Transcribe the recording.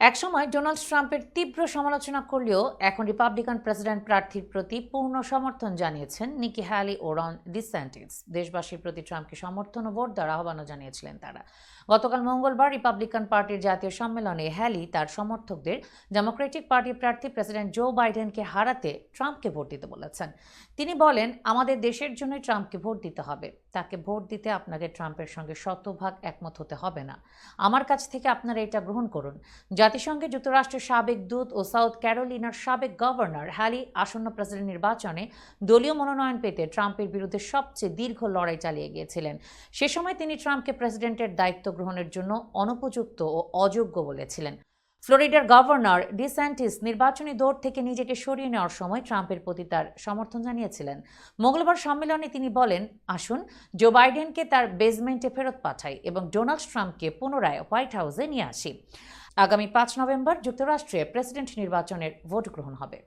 একসময় ডোনাল্ড ট্রাম্পের তীব্র সমালোচনা করলেও এখন রিপাবলিকান প্রেসিডেন্ট প্রার্থীর প্রতি পূর্ণ সমর্থন জানিয়েছেন নিকি হ্যালি ও রন ডিস্যান্টিস দেশবাসীর প্রতি ট্রাম্পকে সমর্থন ও ভোট দেওয়ার আহ্বানও জানিয়েছিলেন তারা। গতকাল মঙ্গলবার রিপাবলিকান পার্টির জাতীয় সম্মেলনে হ্যালি তার সমর্থকদের ডেমোক্রেটিক পার্টির প্রার্থী প্রেসিডেন্ট জো বাইডেনকে হারাতে ট্রাম্পকে ভোট দিতে বলেছেন। তিনি বলেন, আমাদের দেশের জন্য ট্রাম্পকে ভোট দিতে হবে। তাকে ভোট দিতে আপনাকে ট্রাম্পের সঙ্গে শতভাগ একমত হতে হবে না। আমার কাছ থেকে আপনারা এটা গ্রহণ করুন। জাতিসংঘে যুক্তরাষ্ট্রের সাবেক দূত ও সাউথ ক্যারোলিনার সাবেক গভর্নর হ্যালি আসন্ন প্রেসিডেন্ট নির্বাচনে দলীয় মনোনয়ন পেতে ট্রাম্পের বিরুদ্ধে সবচেয়ে দীর্ঘ লড়াই চালিয়ে গিয়েছিলেন। সে সময় তিনি ট্রাম্পকে প্রেসিডেন্টের দায়িত্ব গ্রহণের জন্য অনুপযুক্ত ও অযোগ্য বলেছিলেন। ফ্লোরিডার গভর্নর ডিস্যান্টিস নির্বাচনী দৌড় থেকে নিজেকে সরিয়ে নেওয়ার সময় ট্রাম্পের প্রতি তার সমর্থন জানিয়েছিলেন। মঙ্গলবার সম্মেলনে তিনি বলেন, আসুন, জো বাইডেনকে তার বেসমেন্টে ফেরত পাঠাই এবং ডোনাল্ড ট্রাম্পকে পুনরায় হোয়াইট হাউসে নিয়ে আসি। আগামী পাঁচ নভেম্বর যুক্তরাষ্ট্রে প্রেসিডেন্ট নির্বাচনের ভোট গ্রহণ হবে।